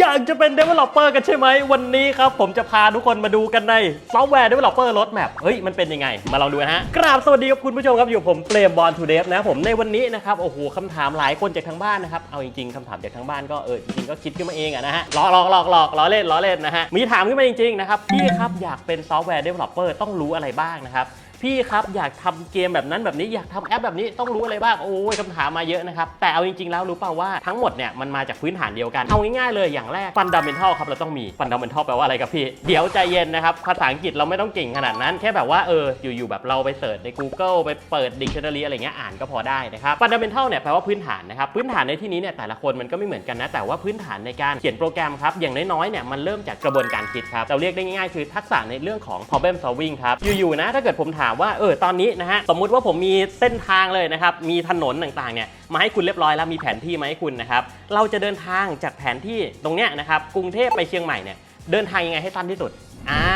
อยากจะเป็น developer กันใช่ไหม วันนี้ครับ ผมจะพาทุกคนมาดูกันใน software developer roadmap เฮ้ย มันเป็นยังไง มาลองดูนะฮะ กราบสวัสดีครับคุณผู้ชมครับ อยู่ผมเปรมบอลทูเดฟนะผมในวันนี้นะครับ โอ้โหคำถามหลายคนจากทางบ้านนะครับ เอาจริงๆคำถามจากทางบ้านก็เออจริงๆก็คิดขึ้นมาเองอะนะฮะหลอกหลอกหลอกหลอกล้อเล่นล้อเล่นนะฮะมีถามขึ้นมาจริงๆนะครับพี่ครับอยากเป็น software developer ต้องรู้อะไรบ้างนะครับ พี่ครับอยากทำเกมแบบนั้นแบบนี้อยากทำแอปแบบนี้ต้องรู้อะไรบ้างโอ้ยคำถามมาเยอะนะครับ แต่เอาจริงๆแล้วรู้เปล่าว่าทั้งหมดเนี่ยมันมาจากพื้นฐานเดียวกันเอาง่ายๆเลยอย่างแรกฟันดัมเบลทัลครับเราต้องมีฟันดัมเบลทัลแปลว่าอะไรกับพี่ เดี๋ยวใจเย็นนะครับภาษาอังกฤษเราไม่ต้องเก่งขนาดนั้น แค่แบบว่าเอออยู่ๆแบบเราไปเสิร์ชใน Google ไปเปิด Dictionary อะไรเงี้ยอ่านก็พอได้นะครับฟันดัมเบลทัลเนี่ยแปลว่าพื้นฐานนะครับพื้นฐานในที่นี้เนี่ยแต่ละคนมันก็ไม่เหมือนกันนะแต่ว่าพื้นฐานในการเขียนโปรแกรมครับอย่างน้อยๆเนี่ยมันเริ่มจากกระบวนการคิดครับเราเรียกได้ง่ายๆคือทักษะในเรื่องของ problem solving ครับอยู่ๆนะถ้าเกิดผมถามว่าเออตอนนี้นะฮะสมมุติว่าผมมีเส้นทางเลยนะครับมีถนนต่างๆเนี่ยมาให้คุณเรียบร้อยแล้วมีแผนที่มาให้คุณนะครับเราจะเดินทางจากแผนที่ตรงเนี้ยนะครับกรุงเทพไปเชียงใหม่เนี่ยเดินทางยังไงให้สั้นที่สุด อ่า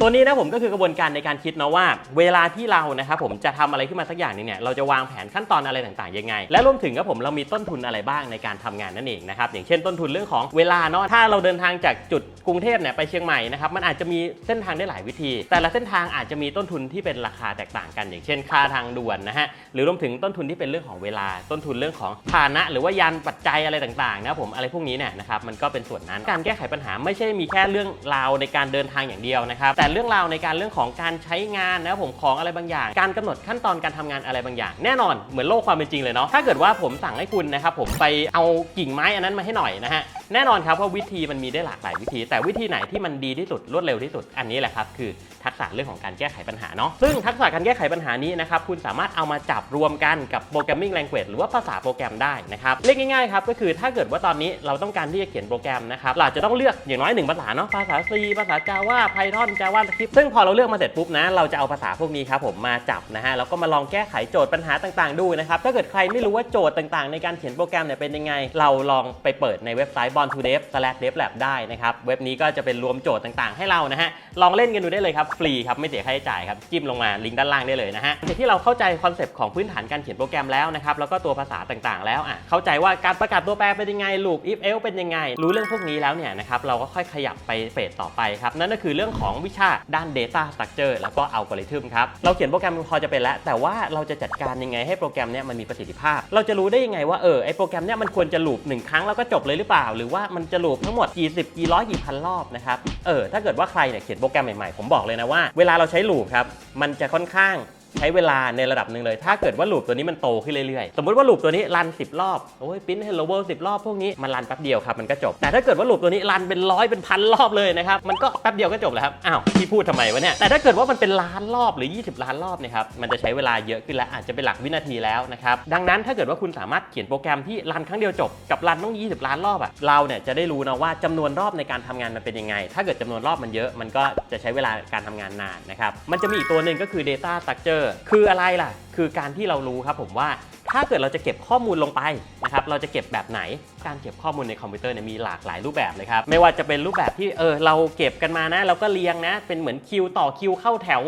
ตัวนี้นะผมก็คือกระบวนการในการคิดนะว่า เวลาที่เรานะครับผมจะทำอะไรขึ้นมาสักอย่างนึงเนี่ยเราจะวางแผนขั้นตอนอะไรต่างๆยังไง และรวมถึงครับผมเรามีต้นทุนอะไรบ้างในการทำงานนั่นเองนะครับอย่างเช่นต้นทุนเรื่องของเวลาเนาะถ้าเราเดินทางจากจุดกรุงเทพเนี่ยไปเชียงใหม่นะครับมันอาจจะมีเส้นทางได้หลายวิธี แต่ละเส้นทางอาจจะมีต้นทุนที่เป็นราคาแตกต่างกัน อย่างเช่น ค่าทางด่วนนะฮะหรือรวมถึงต้นทุนที่เป็นเรื่องของเวลา ต้นทุนเรื่องของพานะหรือว่ายานปัจจัยอะไรต่างๆนะผมอะไรพวกนี้เนี่ยนะครับมันก็เป็นส่วนนั้นการแก้ไขปัญหาไม่ใช่มีแค่เรื่องราวในการเดินทางอย่างเดียวนะครับ แต่เรื่องราวในการเรื่องของการใช้งานนะผมของอะไรบางอย่าง การกำหนดขั้นตอนการทำงานอะไรบางอย่าง แน่นอนเหมือนโลกความเป็นจริงเลยเนาะถ้าเกิดว่าผมสั่งให้คุณนะครับผมไปเอากิ่งไม้อันนั้นมาให้หน่อยนะฮะ แน่นอนครับว่าวิธีมันมีได้หลากหลายวิธี แต่วิธีไหนที่มันดีที่สุดรวดเร็วที่สุด อันนี้แหละครับคือทักษะเรื่องของการแก้ไขปัญหาเนาะซึ่งทักษะการแก้ไขปัญหานี้นะครับคุณสามารถเอามาจับรวมกันกับโปรแกรมมิ่งแลงเกจหรือว่าภาษาโปรแกรมได้นะครับเรียกง่ายๆครับก็คือถ้าเกิดว่าตอนนี้เราต้องการที่จะเขียนโปรแกรมนะครับเราจจะต้องเลือกอย่างน้อยหนึ่งภาษาเนาะภาษา C ภาษา Java Python JavaScript ซึ่งพอเราเลือกมาเสร็จปุ๊บนะเราจะเอาภาษาพวกนี้ครับผมมาจับนะฮะแล้วก็มาลองแก้ไขโจทย์ปัญหาต่างๆ ดูนะครับถ้าเกิดใครไม่รู้ว่าโจทย์ต่างๆ ในการเขียนโปรแกรมเนี่ยเป็นยังไง เราลองไปเปิดในเว็บไซต์ on to dev slash dev lab ได้นะครับ เว็บนี้ก็จะเป็นรวมโจทย์ต่างๆ ให้เรานะฮะ ลองเล่นกันดูได้เลยครับ ฟรีครับ ไม่เสียค่าใช้จ่ายครับ จิ้มลงมาลิงก์ด้านล่างได้เลยนะฮะจากที่เราเข้าใจคอนเซปต์ของพื้นฐานการเขียนโปรแกรมแล้วนะครับ แล้วก็ตัวภาษาต่างๆ แล้วอะเข้าใจว่าการประกาศตัวแปรเป็นยังไง loop if else เป็นยังไง รู้เรื่องพวกนี้แล้วเนี่ยนะครับ เราก็ค่อยขยับไปเฟสต่อไปครับนั่นก็คือเรื่องของวิชาด้าน data structure แล้วก็อัลกอริทึมครับเราเขียนโปรแกรมพอจะเป็นแล้ว แต่ว่าเราจะจัดการยังไงให้โปรแกรมเนี้ยมันมีประสิทธิภาพ เราจะรู้ได้ยังไงว่าเออไอโปรแกรมเนี้ยมันควรจะลูปหนึ่งครั้งแล้วก็จบเลยหรือเปล่าหรือว่ามันจะลูปทั้งหมดกี่สิบกี่ร้อยกี่พันรอบนะครับ เออ ถ้าเกิดว่าใครเนี่ยเขียนโปรแกรมใหม่ๆ ผมบอกเลยนะว่า เวลาเราใช้ลูปครับ มันจะค่อนข้าง ใช้เวลาในระดับหนึ่งเลย ถ้าเกิดว่าลูปตัวนี้มันโตขึ้นเรื่อยๆ สมมติว่าลูปตัวนี้รัน 10 รอบ โอ้ยปิ้น hello world 10รอบพวกนี้มันรันแป๊บเดียวครับมันก็จบ แต่ถ้าเกิดว่าลูปตัวนี้รันเป็นร้อยเป็นพันรอบเลยนะครับ มันก็แป๊บเดียวก็จบแล้วครับ อ้าวพี่พูดทำไมวะเนี่ย แต่ถ้าเกิดว่ามันเป็นล้านรอบหรือ 20 ล้านรอบนี่ยครับ มันจะใช้เวลาเยอะขึ้นแล้วอาจจะเป็นหลักวินาทีแล้วนะครับ ดังนั้นถ้าเกิดว่าคุณสามารถเขียนโปรแกรมที่รันครั้งเดียวจบกับรันต้อง 20 ล้านรอบอะเราเนี่ยจะได้รู้นะว่าจำนวนรอบในการทำงานมันเป็นยังไง ถ้าเกิดจำนวนรอบมันเยอะ มันก็จะใช้เวลาการทำงานนานนะครับ มันจะมีอีกตัวหนึ่งก็คือ data structure คืออะไรล่ะ คือการที่เรารู้ครับผมว่าถ้าเกิดเราจะเก็บข้อมูลลงไปนะครับเราจะเก็บแบบไหน การเก็บข้อมูลในคอมพิวเตอร์เนี่ยมีหลากหลายรูปแบบเลยครับไม่ว่าจะเป็นรูปแบบที่เออเราเก็บกันมานะเราก็เรียงนะ เป็นเหมือนคิวต่อคิวเข้าแถว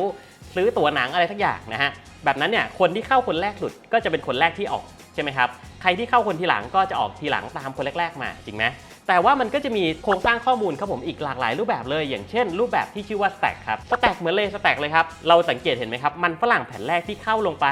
ซื้อตั๋วหนังอะไรสักอย่างนะฮะแบบนั้นเนี่ยคนที่เข้าคนแรกสุดก็จะเป็นคนแรกที่ออกใช่ไหมครับใครที่เข้าคนทีหลังก็จะออกทีหลังตามคนแรก ๆ มาจริงไหม แต่ว่ามันก็จะมีโครงสร้างข้อมูลครับผมอีกหลากหลายรูปแบบเลย อย่างเช่น รูปแบบที่ชื่อว่า stack ครับ stack เหมือนเลย stack เลยครับ เราสังเกตเห็นไหมครับ มันฝรั่งแผ่นแรกที่เข้าลงไป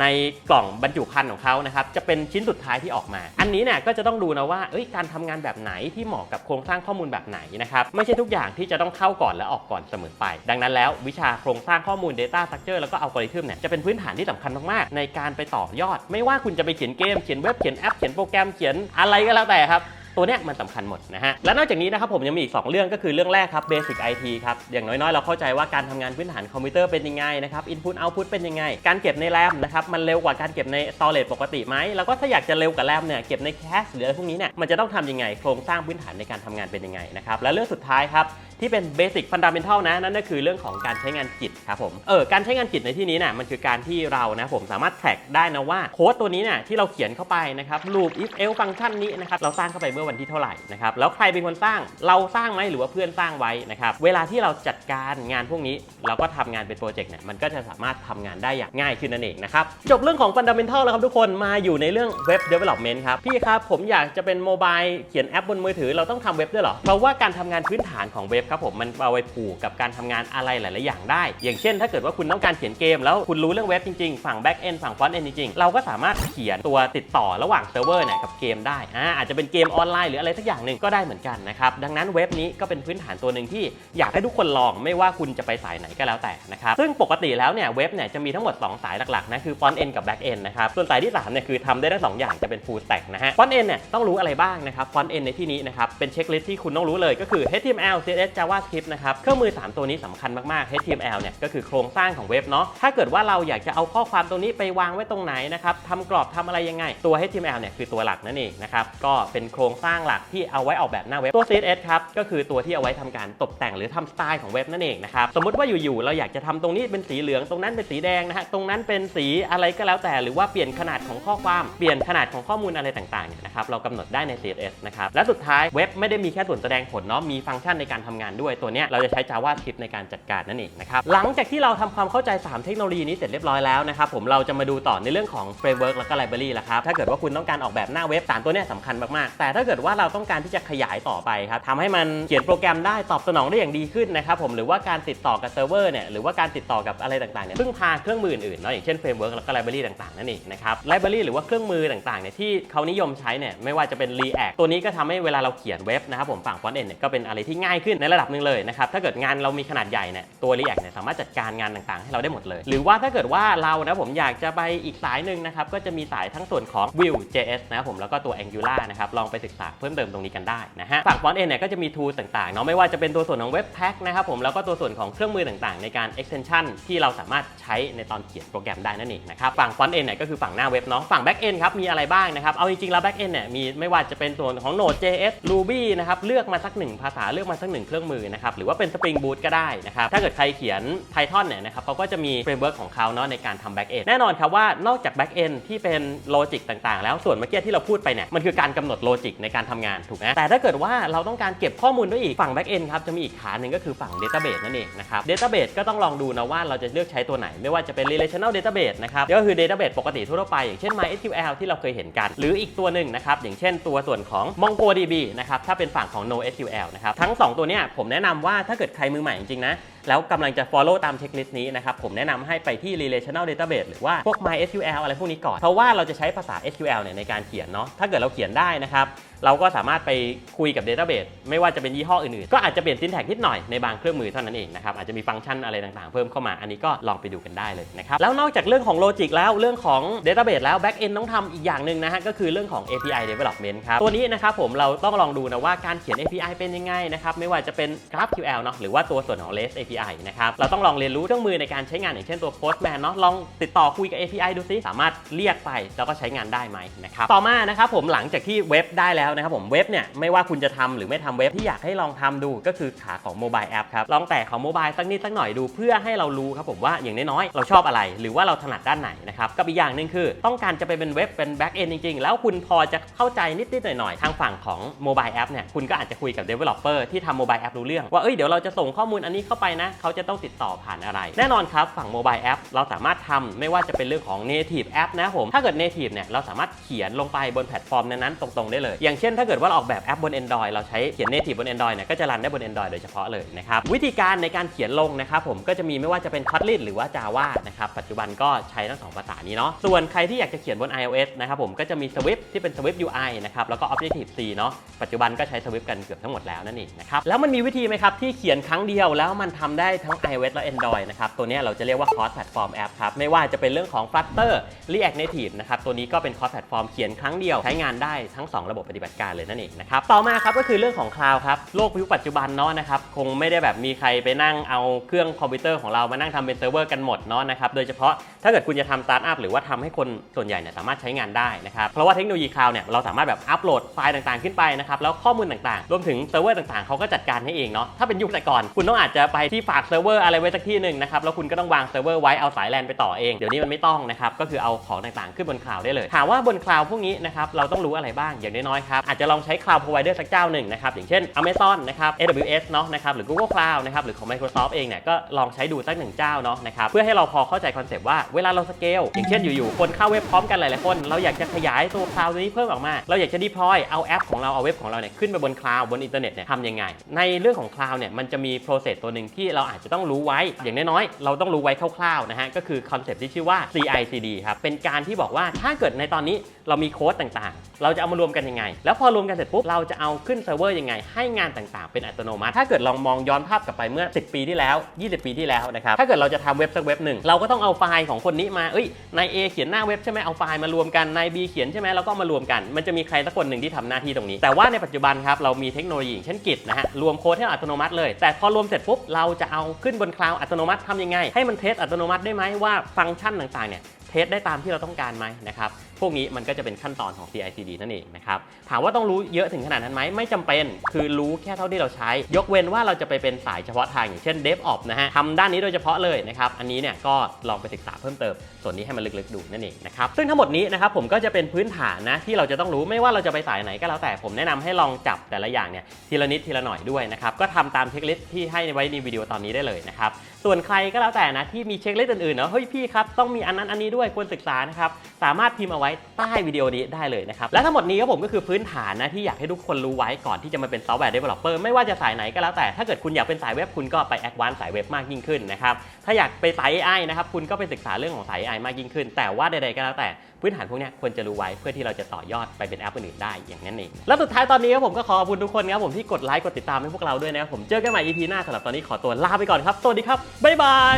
ในกล่องบรรจุภัณฑ์ของเขานะครับ จะเป็นชิ้นสุดท้ายที่ออกมา อันนี้เนี่ยก็จะต้องดูนะว่าเอ้ยการทำงานแบบไหนที่เหมาะกับโครงสร้างข้อมูลแบบไหนนะครับ ไม่ใช่ทุกอย่างที่จะต้องเข้าก่อนและออกก่อนเสมอไป ดังนั้นแล้ววิชาโครงสร้างข้อมูล Data Structure แล้วก็อัลกอริทึมเนี่ยจะเป็นพื้นฐานที่สำคัญมากๆในการไปต่อยอด ไม่ว่าคุณจะไปเขียนเกมเขียนเว็บเขียนแอปเขียนโปรแกรมเขียนอะไรก็แล้วแต่ครับ ตัวเนี้ยมันสำคัญหมดนะฮะ และนอกจากนี้นะครับผมยังมีอีก 2 เรื่องก็คือเรื่องแรกครับ Basic IT ครับ อย่างน้อยๆ เราเข้าใจว่าการทำงานพื้นฐานคอมพิวเตอร์เป็นยังไงนะครับ Input Output เป็นยังไง การเก็บในแรมนะครับมันเร็วกว่าการเก็บใน Storage ปกติไหมแล้วก็ถ้าอยากจะเร็วกว่าแรมเนี่ยเก็บในแคชหรืออะไรพวกนี้เนี่ยมันจะต้องทำยังไงโครงสร้างพื้นฐานในการทำงานเป็นยังไงนะครับและเรื่องสุดท้ายครับ ที่เป็นเบสิกฟันดัมเบลทัลนะนั่นก็คือเรื่องของการใช้งานจิตครับผมเออการใช้งานจิตในที่นี้นี่ยมันคือการที่เรานะผมสามารถแท็กได้นะว่าโค้ดตัวนี้เนี่ยที่เราเขียนเข้าไปนะครับ loop if else ฟังก์ชันนี้นะครับเราสร้างเข้าไปเมื่อวันที่เท่าไหร่นะครับแล้วใครเป็นคนสร้างเราสร้างไหมหรือว่าเพื่อนสร้างไว้นะครับเวลาที่เราจัดการงานพวกนี้ เราก็ทำงานเป็นโปรเจกต์เนี่ยมันก็จะสามารถทำงานได้อย่างง่ายขึ้นนั่นเองนะครับจบเรื่องของฟันดัมเบลทัลแล้วครับทุกคนมาอยู่ในเรื่องเว็บ development ครับพี่ครับผมอยากจะเป็นโมบายเขียนแอปบนมือถือเราต้องทำเว็บด้วยเหรอเพราะว่าการทำงานพื้นฐานของเว็บครับผมมันเอาไว้ผูกกับการทำงานอะไรหลาย ๆ อย่างได้ อย่างเช่น ถ้าเกิดว่าคุณต้องการเขียนเกม แล้วคุณรู้เรื่องเว็บจริง ๆ ฝั่ง back end ฝั่ง front end จริง ๆ เราก็สามารถเขียนตัวติดต่อระหว่างเซิร์ฟเวอร์เนี่ยกับเกมได้อ่าอาจจะเป็นเกมออนไลน์หรืออะไรสักอย่างหนึ่งก็ได้เหมือนกันนะครับดังนั้นเว็บนี้ก็เป็นพื้นฐานตัวหนึ่งที่อยากให้ทุกคนลองไม่ว่าคุณจะไปสายไหนก็แล้วแต่นะครับซึ่งปกติแล้วเนี่ยเว็บเนี่ยจะมีทั้งหมด 2 สายหลัก ๆ นะคือ front end กับ back end นะครับส่วนสายที่3เนี่ยคือทำได้ทั้งสองอย่างจะเป็น full stack นะฮะ front end เนี่ยต้องรู้อะไรบ้างนะครับ front end ในที่นี้นะครับเป็นเช็คลิสต์ที่คุณต้องรู้เลยก็คือ HTML CSS JavaScript นะครับเครื่องมือ 3 ตัวนี้สำคัญมากๆ HTML เนี่ยก็คือโครงสร้างของเว็บเนาะถ้าเกิดว่าเราอยากจะเอาข้อความตรงนี้ไปวางไว้ตรงไหนนะครับทำกรอบทำอะไรยังไง ตัว HTML เนี่ยคือตัวหลักนั่นเองนะครับก็เป็นโครงสร้างหลักที่เอาไว้ออกแบบหน้าเว็บตัว CSS ครับก็คือตัวที่เอาไว้ทำการตกแต่งหรือทำสไตล์ของเว็บนั่นเองนะครับสมมติว่าอยู่ๆเราอยากจะทำตรงนี้เป็นสีเหลืองตรงนั้นเป็นสีแดงนะฮะตรงนั้นเป็นสีอะไรก็แล้วแต่หรือว่าเปลี่ยนขนาดของข้อความเปลี่ยนขนาดของข้อมูลอะไรต่างๆเนี่ยนะครับเรากำหนดได้ใน CSS นะครับและสุดท้ายเว็บไม่ได้มีแค่ส่วนแสดงผลเนาะมีฟังก์ชันในการทำงานด้วยตัวเนี้ยเราจะใช้ JavaScript ในการจัดการนั่นเองนะครับหลังจากที่เราทำความเข้าใจ 3 เทคโนโลยีนี้เสร็จเรียบร้อยแล้วนะครับผมเราจะมาดูต่อในเรื่องของ Framework แล้วก็ Library ละครับถ้าเกิดว่าคุณต้องการออกแบบหน้าเว็บสามตัวนี้สำคัญมากๆ แต่ถ้าเกิดว่าเราต้องการที่จะขยายต่อไปครับทำให้มันเขียนโปรแกรมได้ตอบสนองได้อย่างดีขึ้นนะครับผมหรือว่าการติดต่อกับเซิร์ฟเวอร์เนี่ยหรือว่าการติดต่อกับอะไรต่างๆเนี่ยพึ่งพาเครื่องมืออื่นๆเนาะอย่างเช่น Framework แล้วก็ Library ต่างๆนั่นเองนะครับ Library หรือว่าเครื่องมือต่างๆเนี่ยที่เขานิยมใช้เนี่ยไม่ว่าจะเป็น React ตัวนี้ก็ทำให้เวลาเราเขียนเว็บนะครับผมฝั่ง front end เนี่ยก็เป็นอะไรที่ง่ายขึ้นในระดับหนึ่งเลยนะครับถ้าเกิดงานเรามีขนาดใหญ่เนี่ยตัว React เนี่ยสามารถจัดการงานต่างๆ ให้เราได้หมดเลย หรือว่าถ้าเกิดว่าเรานะผมอยากจะไปอีกสายหนึ่งนะครับก็จะมีสายทั้งส่วนของ Vue.js นะครับผมแล้วก็ตัว Angular นะครับลองไปศึกษาเพิ่มเติมตรงนี้กันได้นะฮะฝั่ง front end เนี่ยก็จะมี tools ต่างๆเนาะไม่ว่าจะเป็นตัวส่วนของ Webpack นะครับผมแล้วก็ตัวส่วนของเครื่องมือต่างๆ ในการ extension ที่เราสามารถใช้ในตอนเขียนโปรแกรมได้นั่นเองนะครับฝั่ง front end เนี่ยก็คือฝั่งหน้าเว็บเนาะฝั่ง back end ครับมีอะไรบ้างนะครับเอาจริงๆแล้ว back end เนี่ยมีไม่ว่าจะเป็นส่วนของ Node.js Ruby นะครับเลือกมาสักหนึ่งภาษาเลือกมาสักหนึ่งเครื่องมือนะครับหรือว่าเป็น Spring Boot ก็ได้นะครับถ้าเกิดใครเขียน Python เนี่ยนะครับเขาก็จะมี framework ของเขาเนาะในการทำ back end แน่นอนครับว่านอกจาก back end ที่เป็นโลจิกต่างๆ แล้วส่วนเมื่อกี้ที่เราพูดไปเนี่ยมันคือการกำหนดโลจิกในการทำงานถูกไหมแต่ถ้าเกิดว่าเราต้องการเก็บข้อมูลด้วยอีกฝั่ง back end ครับจะมีอีกขาหนึ่งก็คือฝั่ง database นั่นเองนะครับ database ก็ต้องลองดูนะว่าเราจะเลือกใช้ตัวไหน ไม่ว่าจะเป็น relational database นะครับก็คือ database ปกติทั่วไป อย่างเช่น MySQL ที่เราเคยเห็นกัน หรืออีกตัวหนึ่งนะครับอย่างเช่นตัวส่วนของ MongoDB นะครับถ้าเป็นฝั่งของ NoSQL นะครับทั้ง 2 ตัวเนี้ยผมแนะนำว่าถ้าเกิดใครมือใหม่จริงๆนะ แล้วกำลังจะ follow ตามเช็คลิสต์นี้นะครับ ผมแนะนำให้ไปที่ relational database หรือว่าพวก MySQL อะไรพวกนี้ก่อน เพราะว่าเราจะใช้ภาษา SQL เนี่ยในการเขียนเนาะถ้าเกิดเราเขียนได้นะครับ เราก็สามารถไปคุยกับ database ไม่ว่าจะเป็นยี่ห้ออื่นๆ ก็อาจจะเปลี่ยน syntax นิดหน่อยในบางเครื่องมือเท่านั้นเองนะครับอาจจะมีฟังก์ชันอะไรต่างๆ เพิ่มเข้ามาอันนี้ก็ลองไปดูกันได้เลยนะครับแล้วนอกจากเรื่องของ logic แล้วเรื่องของ database แล้ว back end ต้องทำอีกอย่างหนึ่งนะฮะก็คือเรื่องของ API development ครับตัวนี้นะครับผมเราต้องลองดูนะว่าการเขียน API เป็นยังไงนะครับไม่ว่าจะเป็น GraphQL เนาะหรือว่าตัวส่วนของ REST API นะครับเราต้องลองเรียนรู้เครื่องมือในการใช้งานอย่างเช่นตัว Postman เนาะลองติดต่อคุยกับ API ดูซิสามารถเรียกไปแล้วก็ใช้งานได้ไหมนะครับต่อมานะครับผมหลังจากที่เว็บได้แล้วนะครับผมเว็บเนี่ยไม่ว่าคุณจะทำหรือไม่ทำเว็บที่อยากให้ลองทำดูก็คือขาของโมบายแอปครับลองแตะของโมบายสักนิดสักหน่อยดูเพื่อให้เรารู้ครับผมว่าอย่างน้อยๆเราชอบอะไร หรือว่าเราถนัดด้านไหนนะครับกับอีกอย่างหนึ่งคือ ต้องการจะไปเป็นเว็บเป็นแบ็กเอนจริงๆ แล้วคุณพอจะเข้าใจนิดๆหน่อยๆทางฝั่งของโมบายแอปเนี่ยคุณก็อาจจะคุยกับ Developer ที่ทำโมบายแอปรู้เรื่องว่าเอ้ยเดี๋ยวเราจะส่งข้อมูลอันนี้เข้าไปนะ เขาจะต้องติดต่อผ่านอะไร แน่นอนครับฝั่งโมบายแอปเราสามารถทำไม่ว่าจะเป็นเรื่องของ native app นะผมถ้าเกิด native เนี่ยเราสามารถเขียนลงไปบนแพลตฟอร์มนั้นๆตรงๆได้เลยอย่างเช่นถ้าเกิดว่าเราออกแบบแอปบน Android เราใช้เขียน native บน Android เนี่ยก็จะรันได้บน Android โดยเฉพาะเลยนะครับวิธีการในการเขียนลงนะครับผมก็จะมีไม่ว่าจะเป็น Kotlin หรือว่า Java นะครับปัจจุบันก็ใช้ทั้งสองภาษานี้เนาะส่วนใครที่อยากจะเขียนบน iOS นะครับผมก็จะมี Swift ที่เป็น Swift UI นะครับแล้วก็ Objective C เนาะปัจจุบันก็ใช้ Swift กันเกือบทั้งหมดแล้วนั่นเองนะครับแล้วมันมีวิธีไหมครับที่เขียนครั้งเดียวแล้วมันทำได้ทั้ง iOS และ Android นะครับตัวนี้เราจะเรียกว่า cross platform app ครับไม่ว่าจะเป็นเรื่องของ Flutter React Native นะครับตัวนี้ก็เป็น cross platform เขียนครั้งเดียวใช้งานได้ทั้ง 2 ระบบปฏิบัติดการเลยนั่นเองนะครับต่อมาครับก็คือเรื่องของคลาวครับโลกยุคปัจจุบันเนาะนะครับคงไม่ได้แบบมีใครไปนั่งเอาเครื่องคอมพิวเตอร์ของเรามานั่งทำเป็นเซิร์ฟเวอร์กันหมดเนาะนะครับโดยเฉพาะถ้าเกิดคุณจะทำสตาร์ทอัพหรือว่าทำให้คนส่วนใหญ่เนี่ยสามารถใช้งานได้นะครับเพราะว่าเทคโนโลยีคลาวเนี่ยเราสามารถแบบอัปโหลดไฟล์ต่างๆ ขึ้นไปนะครับแล้วข้อมูลต่างๆ รวมถึงเซิร์ฟเวอร์ต่างๆเขาก็จัดการให้เองเนาะถ้าเป็นยุคแต่ก่อนคุณต้องอาจจะไปที่ฝากเซิร์ฟเวอร์อะไรไว้สักที่หนึ่งนะครับแล้วคุณก็ต้องวางเซิร์ฟเวอร์ไว้เอาสายแลนไปต่อเองเดี๋ยวนี้มันไม่ต้องนะครับก็คือเอาของต่างๆ ขึ้นบนคลาวได้เลยถามว่าบนคลาวพวกนี้นะครับเราต้องรู้อะไรบ้างอย่างน้อยๆครับอาจจะลองใช้คลาว provider สักเจ้าหนึ่งนะครับอย่างเช่น Amazon นะครับ AWS เนาะนะครับหรือ Google Cloud นะครับหรือของ Microsoft เองเนี่ยก็ลองใช้ดูสักหนึ่งเจ้าเนาะนะครับเพื่อให้เราพอเข้าใจคอนเซปต์ว่าเวลาเราสเกลอย่างเช่นอยู่ๆคนเข้าเว็บพร้อมกันหลายๆคน เราอยากจะขยายตัวคลาวนี้เพิ่มออกมา เราอยากจะ deploy เอาแอปของเราเอาเว็บของเราเนี่ยขึ้นไปบนคลาวบนอินเทอร์เน็ตเนี่ยทำยังไง ในเรื่องของคลาวเนี่ยมันจะมี process ตัวหนึ่งที่เราอาจจะต้องรู้ไว้อย่างน้อยๆเราต้องรู้ไว้คร่าวๆนะฮะก็คือคอนเซปต์ที่ชื่อว่า CI/CD ครับเป็นการที่บอกว่าถ้าเกิดในตอนนี้เรามีโค้ดต่างๆ เราจะเอามารวมกันยังไงแล้วพอรวมกันเสร็จปุ๊บเราจะเอาขึ้นเซิร์ฟเวอร์ยังไง ให้งานต่างๆ เป็นอัตโนมัติ ถ้าเกิดลองมองย้อนภาพกลับไปเมื่อ 10 ปีที่แล้ว 20 ปีที่แล้วนะครับถ้าเกิดเราจะทำเว็บสักเว็บหนึ่งเราก็ต้องเอาไฟล์ของคนนี้มาเอ้ยนาย A เขียนหน้าเว็บใช่ไหมเอาไฟล์มารวมกันนาย B เขียนใช่ไหมเราก็มารวมกัน มันจะมีใครสักคนหนึ่งที่ทำหน้าที่ตรงนี้ แต่ว่าในปัจจุบันครับเรามีเทคโนโลยีเช่น Git นะฮะรวมโค้ดให้อัตโนมัติเลย แต่พอรวมเสร็จปุ๊บเราจะเอาขึ้นบนคลาวด์อัตโนมัติทำยังไง ให้มันเทสอัตโนมัติได้ไหมว่าฟังก์ชันต่างๆเนี่ย เทสได้ตามที่เราต้องการไหมนะครับ พวกนี้มันก็จะเป็นขั้นตอนของ CI/CD นั่นเองนะครับ ถามว่าต้องรู้เยอะถึงขนาดนั้นไหมไม่จำเป็น คือรู้แค่เท่าที่เราใช้ ยกเว้นว่าเราจะไปเป็นสายเฉพาะทางอย่างเช่น DevOps นะฮะทำด้านนี้โดยเฉพาะเลยนะครับ อันนี้เนี่ยก็ลองไปศึกษาเพิ่มเติม ส่วนนี้ให้มันลึกๆดูนั่นเองนะครับ ซึ่งทั้งหมดนี้นะครับผมก็จะเป็นพื้นฐานนะที่เราจะต้องรู้ไม่ว่าเราจะไปสายไหนก็แล้วแต่ผมแนะนำให้ลองจับแต่ละอย่างเนี่ยทีละนิดทีละหน่อยด้วยนะครับก็ทำตามเช็คลิสที่ให้ไว้ในวิดีโอตอนนี้ได้เลยนะครับ ส่วนใครก็แล้วแต่นะที่มีเช็คลิสต์อื่นๆเนาะเฮ้ยพี่ครับต้องมีอันนั้นอันนี้ด้วยควรศึกษานะครับสามารถพิมพ์เอาไว้ใต้วิดีโอนี้ได้เลยนะครับและทั้งหมดนี้ก็ผมก็คือพื้นฐานนะที่อยากให้ทุกคนรู้ไว้ก่อนที่จะมาเป็นซอฟต์แวร์เดเวลลอปเปอร์ไม่ว่าจะสายไหนก็แล้วแต่ถ้าเกิดคุณอยากเป็นสายเว็บคุณก็ไปแอดวานซ์สายเว็บมากยิ่งขึ้นนะครับถ้าอยากไปสาย AI นะครับคุณก็ไปศึกษาเรื่องของสาย AI มากยิ่งขึ้น แต่ว่าใดๆก็แล้วแต่พื้นฐานพวกนี้ควรจะรู้ไว้เพื่อที่เราจะต่อยอดไปเป็นแอปอื่นๆได้อย่างนั้นเองแล้วสุดท้ายตอนนี้ครับผมก็ขอขอบคุณทุกคนครับผมที่กดไลค์กดติดตามให้พวกเราด้วยนะครับผมเจอกันใหม่ EP หน้าสำหรับตอนนี้ขอตัวลาไปก่อนครับสวัสดีครับบ๊ายบาย